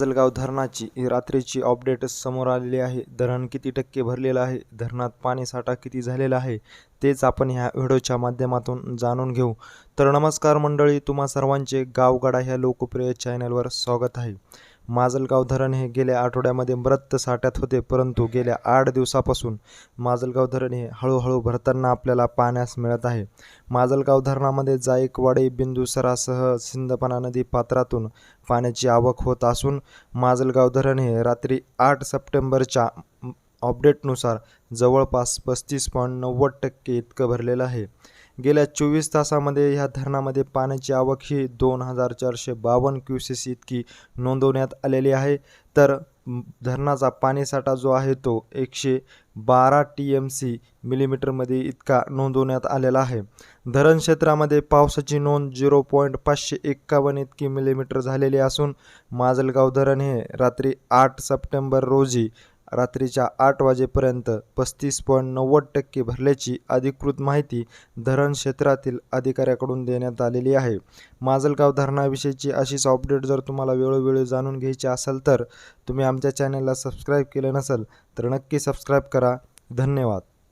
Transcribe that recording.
जलगाव धरणाची रात्रीची अपडेट समोर आलेली आहे. धरण किती टक्के भरलेलं आहे? धरणात पाणीसाठा किती झालेला आहे? तेच आपण ह्या व्हिडिओच्या माध्यमातून जाणून घेऊ. तर नमस्कार मंडळी तुम्हा सर्वांचे गावगाडा ह्या लोकप्रिय चॅनलवर स्वागत आहे. माजलगाव धरण हे गेल्या आठवड्यामध्ये मृत साठ्यात होते परंतु गेल्या आठ दिवसापासून माजलगाव धरण हे हळूहळू भरताना आपल्याला पाहण्यास मिळत आहे. माजलगाव धरणामध्ये जायकवाडी बिंदुसरासह सिंदपणा नदी पात्रातून पाण्याची आवक होत असून माजलगाव धरण हे रात्री आठ सप्टेंबरच्या अपडेटनुसार जवळपास पस्तीस पॉईंट नव्वद टक्के इतकं भरलेलं आहे. गेल्या चोवीस तासामध्ये ह्या धरणामध्ये पाण्याची आवक ही दोन हजार चारशे बावन्न क्युसेस इतकी नोंदवण्यात आलेली आहे. तर धरणाचा पाणीसाठा जो आहे तो एकशे बारा टी एम सी मिलीमीटरमध्ये इतका नोंदवण्यात आलेला आहे. धरण क्षेत्रामध्ये पावसाची नोंद झिरो पॉईंट पाचशे एक्कावन्न इतकी मिलीमीटर झालेली असून माजलगाव धरण हे रात्री आठ सप्टेंबर रोजी रात्रीच्या आठ वाजेपर्यंत पस्तीस पॉईंट नव्वद टक्के भरल्याची अधिकृत माहिती धरण क्षेत्रातील अधिकाऱ्याकडून देण्यात आलेली आहे. माजलगाव धरणाविषयीची अशीच अपडेट जर तुम्हाला वेळोवेळी जाणून घ्यायची असेल तर तुम्ही आमच्या चॅनलला सबस्क्राईब केलं नसेल तर नक्की सबस्क्राईब करा. धन्यवाद.